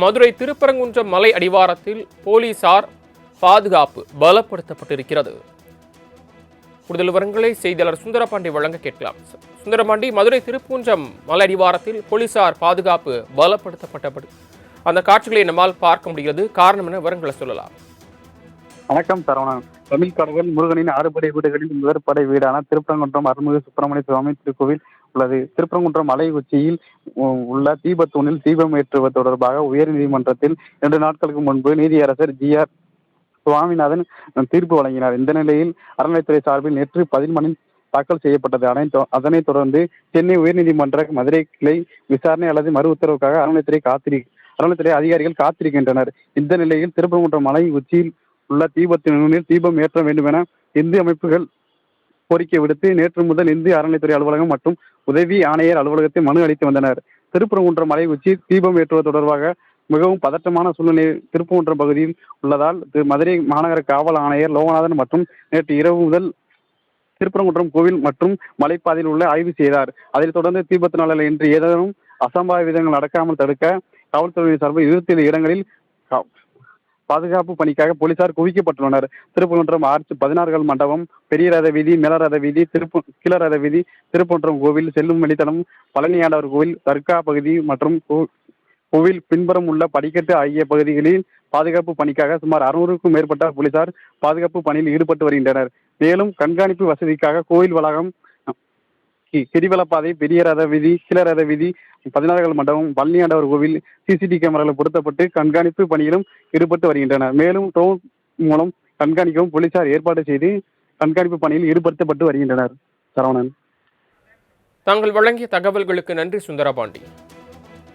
மதுரை திருப்பரங்குன்றம் மலை அடிவாரத்தில் போலீசார் பாதுகாப்பு பலப்படுத்தப்பட்டிருக்கிறது. கூடுதல் விவரங்களை செய்தியாளர் சுந்தரபாண்டி வழங்க கேட்கலாம். சுந்தரபாண்டி மதுரை திருப்பூஞ்சம் மலை அடிவாரத்தில் போலீசார் பாதுகாப்பு பலப்படுத்தப்பட்டபடி. அந்த காட்சிகளை நம்மால் பார்க்க முடிகிறது. காரணம் என விவரங்களை சொல்லலாம். வணக்கம் சரவணன். தமிழ் கடவுள் முருகனின் ஆறுபடை வீடுகளில் முதற்படை வீடான திருப்பரங்குன்றம் அருள்மிகு சுப்பிரமணிய சுவாமி திருக்கோவில் உள்ளது. திருப்பரங்குன்றம் மலை உச்சியில் உள்ள தீபத்தூணில் தீபம் ஏற்றுவது தொடர்பாக உயர்நீதிமன்றத்தில் இரண்டு நாட்களுக்கு முன்பு நீதியரசர் ஜி ஆர் சுவாமிநாதன் தீர்ப்பு வழங்கினார். இந்த நிலையில் அறநிலைத்துறை சார்பில் நேற்று பதில் தாக்கல் செய்யப்பட்டது. அதனைத் அதனைத் தொடர்ந்து சென்னை உயர்நீதிமன்ற மதுரை கிளை விசாரணை அல்லது மறு உத்தரவுக்காக அறநிலைத்துறை காத்திரி அறநிலைத்துறை அதிகாரிகள் காத்திருக்கின்றனர். இந்த நிலையில் திருப்பரங்குன்றம் மலை உச்சியில் உள்ள தீபத்தினுள் தீபம் ஏற்ற வேண்டும் என இந்து அமைப்புகள் கோரிக்கை விடுத்து நேற்று முதல் இந்திய அறநிலைத்துறை அலுவலகம் மற்றும் உதவி ஆணையர் அலுவலகத்தில் மனு அளித்து வந்தனர். திருப்பரங்குன்றம் மலை உச்சி தீபம் ஏற்றுவது தொடர்பாக மிகவும் பதட்டமான சூழ்நிலை திருப்பரங்குன்றம் பகுதியில் உள்ளதால் மதுரை மாநகர காவல் ஆணையர் லோகநாதன் மற்றும் நேற்று இரவு முதல் திருப்பரங்குன்றம் கோவில் மற்றும் மலைப்பாதையில் உள்ள ஆய்வு செய்தார். அதைத் தொடர்ந்து தீபத்தினால இன்று ஏதேனும் அசம்பாவிதங்கள் நடக்காமல் தடுக்க காவல்துறையின் சார்பில் இருபத்தி ஏழு இடங்களில் பாதுகாப்பு பணிக்காக போலீசார் குவிக்கப்பட்டுள்ளனர். திருப்பரங்குன்றம் ஆர்ச் பதினாறுகள் மண்டபம் பெரிய ரத வீதி மேல ரத வீதி திருப்பு கீழ ரத வீதி திருப்பரங்குன்றம் கோவில் செல்லும் வழித்தடம் பழனியாண்டவர் கோவில் தர்கா பகுதி மற்றும் கோ- கோவில் பின்புறம் உள்ள படிக்கட்டு ஆகிய பகுதிகளில் பாதுகாப்பு பணிக்காக சுமார் அறுநூறுக்கும் மேற்பட்ட போலீசார் பாதுகாப்பு பணியில் ஈடுபட்டு வருகின்றனர். மேலும் கண்காணிப்பு வசதிக்காக கோயில் வளாகம் கி- கிரிவலப்பாதை பெரிய ரத வீதி கீழ ரத வீதி பதினாறுகள் மண்டபம் பழனியாண்டவர் கோவில் சிசிடிவி கேமராக்கள் பொருத்தப்பட்டு கண்காணிப்பு பணியிலும் ஈடுபட்டு வருகின்றனர். மேலும் ட்ரோன் மூலம் கண்காணிக்கவும் போலீசார் ஏற்பாடு செய்து கண்காணிப்பு பணியில் ஈடுபடுத்தப்பட்டு வருகின்றனர். சரவணன். தாங்கள் வழங்கிய தகவல்களுக்கு நன்றி சுந்தரபாண்டி.